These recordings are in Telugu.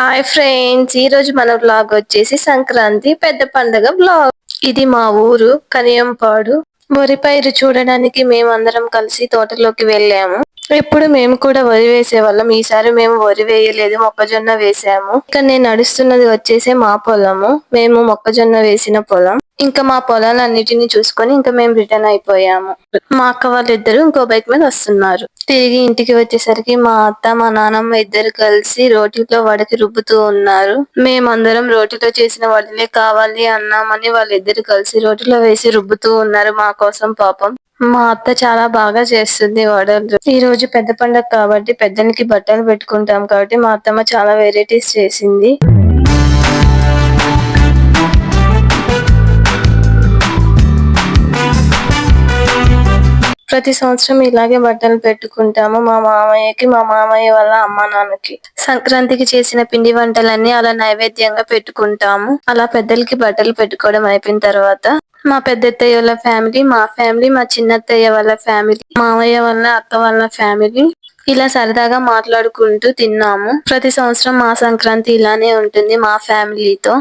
హాయ్ ఫ్రెండ్స్ ఈ రోజు మన బ్లాగ్ వచ్చేసి సంక్రాంతి పెద్ద పండుగ బ్లాగ్ ఇది మా ఊరు కనియంపాడు. వరి పైరు చూడడానికి మేము అందరం కలిసి తోటలోకి వెళ్ళాము. ఎప్పుడు మేము కూడా వరి వేసే వాళ్ళం. ఈసారి మేము వరి వేయలేదు మొక్కజొన్న వేసాము. ఇక్కడ నేను నడుస్తున్నది వచ్చేసి మా పొలము. మేము మొక్కజొన్న వేసిన పొలం. ఇంకా మా పొలాలన్నిటిని చూసుకొని ఇంకా మేము రిటర్న్ అయిపోయాము. మా అక్క వాళ్ళిద్దరు ఇంకో బైక్ మీద వస్తున్నారు. తిరిగి ఇంటికి వచ్చేసరికి మా అత్త మా నానమ్మ ఇద్దరు కలిసి రోటీలో వడకి రుబ్బుతూ ఉన్నారు. మేమందరం రోటీలో చేసిన వడలే కావాలి అన్నామని వాళ్ళిద్దరు కలిసి రోటీలో వేసి రుబ్బుతూ ఉన్నారు మా కోసం పాపం. మా అత్త చాలా బాగా చేస్తుంది వడలు ఈ రోజు పెద్ద పండగ కాబట్టి పెద్దలకి బట్టలు పెట్టుకుంటాం కాబట్టి మా అత్తమ్మ చాలా వెరైటీస్ చేసింది. ప్రతి సంవత్సరం ఇలాగే బట్టలు పెట్టుకుంటాము. మా మామయ్యకి మా మామయ్య వాళ్ళ అమ్మ నాన్నకి. సంక్రాంతికి చేసిన పిండి వంటలన్నీ అలా నైవేద్యంగా పెట్టుకుంటాము. అలా పెద్దలకి బట్టలు పెట్టుకోవడం అయిపోయిన తర్వాత మా పెద్దత్తయ్య వాళ్ళ ఫ్యామిలీ మా ఫ్యామిలీ మా చిన్నత్తయ్య వాళ్ళ ఫ్యామిలీ మామయ్య వాళ్ళ అత్త వాళ్ళ ఫ్యామిలీ ఇలా సరదాగా మాట్లాడుకుంటూ తిన్నాము. ప్రతి సంవత్సరం మా సంక్రాంతి ఇలానే ఉంటుంది మా ఫ్యామిలీతో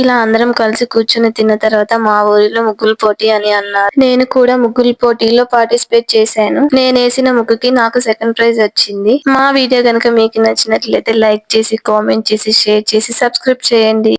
ఇలా అందరం కలిసి కూర్చుని తిన్న తర్వాత మా ఊరిలో ముగ్గులు పోటీ అని అన్నారు. నేను కూడా ముగ్గుల పోటీలో పార్టిసిపేట్ చేశాను. నేను వేసిన ముగ్గుకి నాకు సెకండ్ ప్రైజ్ వచ్చింది. మా వీడియో కనుక మీకు నచ్చినట్లయితే లైక్ చేసి కామెంట్ చేసి షేర్ చేసి సబ్స్క్రైబ్ చేయండి.